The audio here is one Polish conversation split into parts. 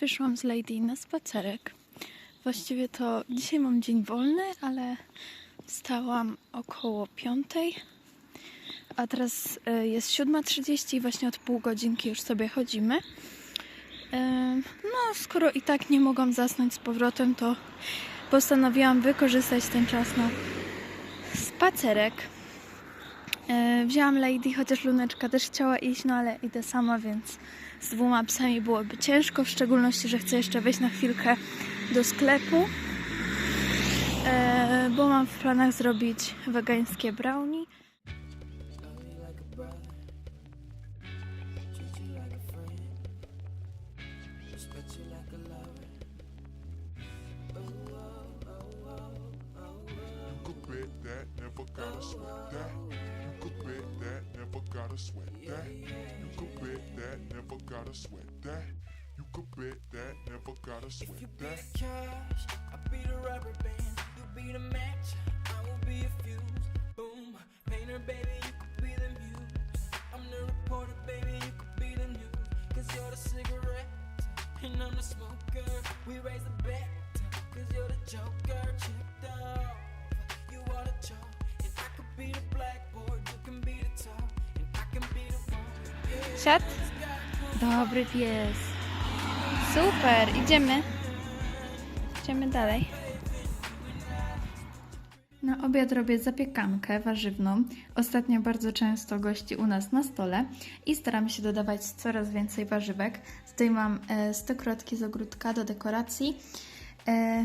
Wyszłam z Lady na spacerek. Właściwie to dzisiaj mam dzień wolny, ale wstałam około piątej. A teraz e, jest 7.30 i właśnie od pół godzinki już sobie chodzimy. E, No, skoro i tak nie mogłam zasnąć z powrotem, to postanowiłam wykorzystać ten czas na spacerek. E, Wzięłam Lady, chociaż Luneczka też chciała iść, no ale idę sama, więc z dwoma psami byłoby ciężko, w szczególności, że chcę jeszcze wejść na chwilkę do sklepu, e, bo mam w planach zrobić wegańskie brownie. That, gotta sweat that. You could bet that, never gotta sweat that. You could bet that, never gotta sweat You be that. the cash, I'll be the rubber band. You be the match, I will be a fuse. Boom, painter, baby, you could be the muse. I'm the reporter, baby, you could be the news. Cause you're the cigarette, and I'm the smoker. We raise the bet, Siad? Dobry pies. Super, idziemy. Idziemy dalej. Na obiad robię zapiekankę warzywną. Ostatnio bardzo często gości u nas na stole i staram się dodawać coraz więcej warzywek. Tutaj mam e, stokrotki z ogródka do dekoracji. E,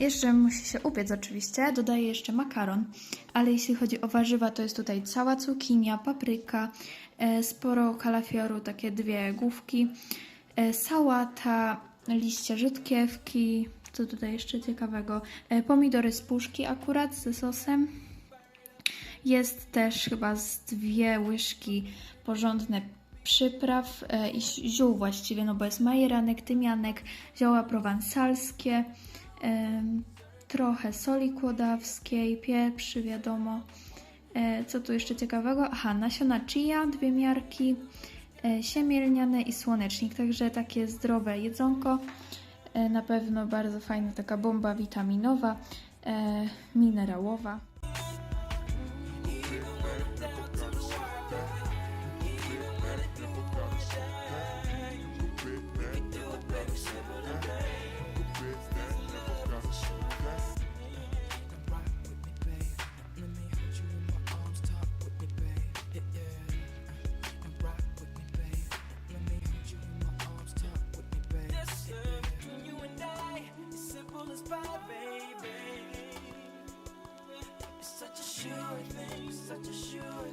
jeszcze musi się upiec oczywiście. Dodaję jeszcze makaron, ale jeśli chodzi o warzywa, to jest tutaj cała cukinia, papryka, sporo kalafioru, takie dwie główki, e, sałata, liście rzodkiewki, co tutaj jeszcze ciekawego, e, pomidory z puszki akurat ze sosem. Jest też chyba z dwie łyżki porządne przypraw e, i ziół właściwie, no bo jest majeranek, tymianek, zioła prowansalskie, trochę soli kłodawskiej, pieprzy, wiadomo. E, Co tu jeszcze ciekawego? Aha, nasiona chia, dwie miarki, e, siemię lniane i słonecznik, także takie zdrowe jedzonko. E, Na pewno bardzo fajna taka bomba witaminowa, minerałowa. Sure thing, such a sure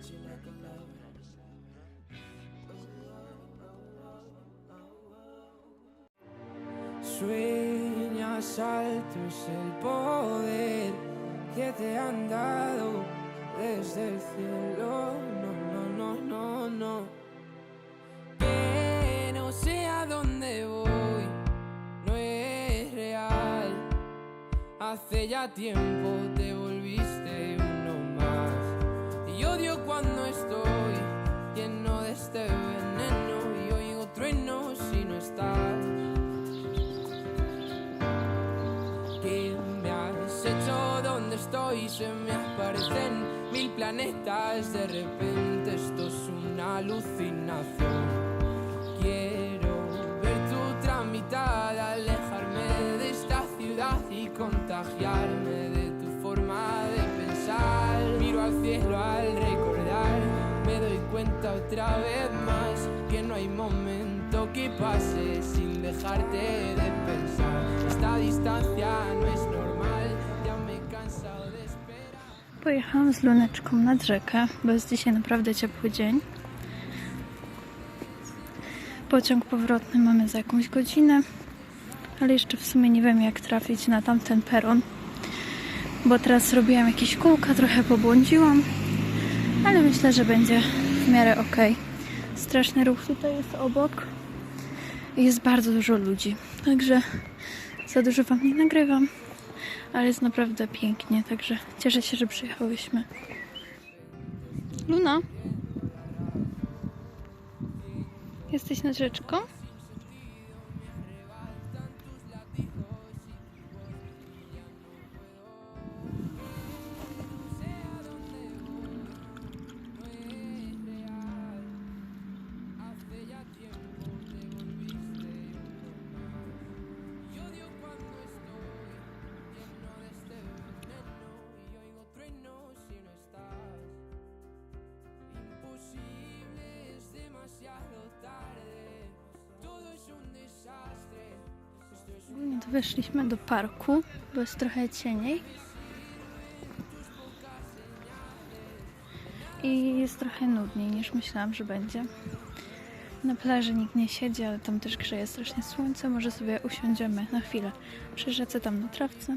Respect you like el poder que te han dado desde el cielo. No, no, no, no, no. Que no sé a dónde voy, no es real. Hace ya tiempo te volviste cuando estoy lleno de este veneno y oigo truenos si no estás. ¿Qué me has hecho? ¿Dónde estoy? Se me aparecen mil planetas. De repente esto es una alucinación. Quiero ver tu tramitada, alejarme de esta ciudad y contagiarme de tu forma de pensar. Miro al cielo al recordar, me doy cuenta otra vez más que no hay momento que pase sin dejarte de pensar. Esta distancia no es normal, ya me he cansado de esperar. Pojechałam z Luneczką nad rzekę, bo jest dzisiaj naprawdę ciepły dzień. Pociąg powrotny mamy za jakąś godzinę, ale jeszcze w sumie nie wiem jak trafić na tamten peron, bo teraz robiłam jakieś kółka, trochę pobłądziłam, ale myślę, że będzie miarę ok. Straszny ruch tutaj jest obok jest bardzo dużo ludzi, także za dużo Wam nie nagrywam, ale jest naprawdę pięknie, także cieszę się, że przyjechałyśmy. Luna? Jesteś nad rzeczką? Weszliśmy do parku, bo jest trochę cieniej. I jest trochę nudniej niż myślałam, że będzie. Na plaży nikt nie siedzi, ale tam też grzeje strasznie słońce. Może sobie usiądziemy na chwilę przy rzece tam na trawce.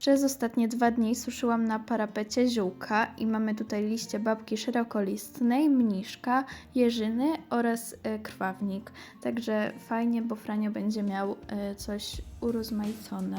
Przez ostatnie dwa dni suszyłam na parapecie ziółka i mamy tutaj liście babki szerokolistnej, mniszka, jeżyny oraz e, krwawnik. Także fajnie, bo Franio będzie miał e, coś urozmaicone.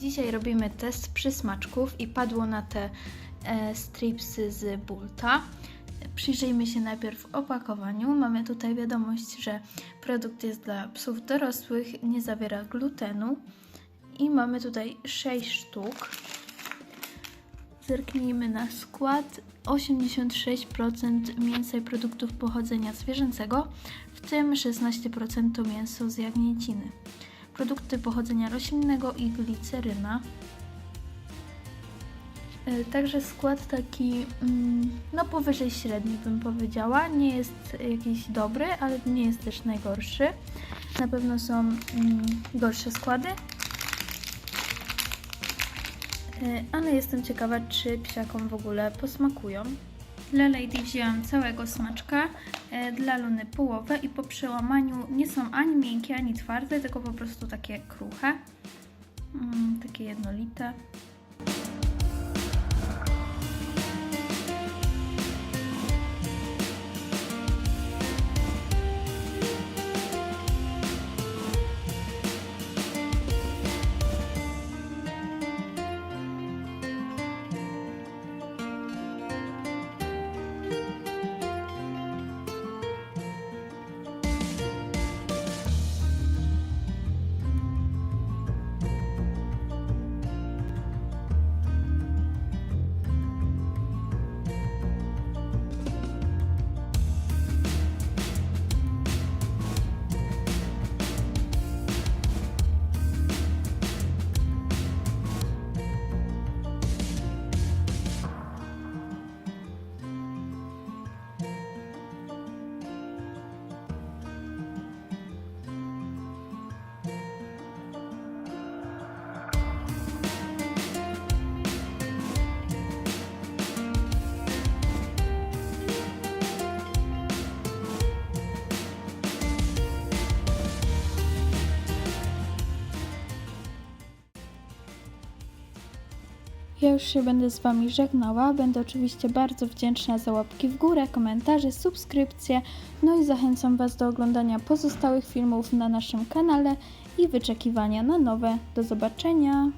Dzisiaj robimy test przysmaczków i padło na te e, stripsy z Bulta. Przyjrzyjmy się najpierw opakowaniu. Mamy tutaj wiadomość, że produkt jest dla psów dorosłych, nie zawiera glutenu i mamy tutaj 6 sztuk. Zerknijmy na skład. 86% mięsa i produktów pochodzenia zwierzęcego, w tym 16% to mięso z jagnięciny produkty pochodzenia roślinnego i gliceryna. E, Także skład taki, mm, no powyżej średni bym powiedziała. Nie jest jakiś dobry, ale nie jest też najgorszy. Na pewno są mm, gorsze składy. E, Ale jestem ciekawa, czy psiakom w ogóle posmakują. Dla Lady wzięłam całego smaczka, e, dla Luny połowę i po przełamaniu nie są ani miękkie, ani twarde, tylko po prostu takie kruche, mm, takie jednolite. Ja już się będę z Wami żegnała. Będę oczywiście bardzo wdzięczna za łapki w górę, komentarze, subskrypcje. No i zachęcam Was do oglądania pozostałych filmów na naszym kanale i wyczekiwania na nowe. Do zobaczenia!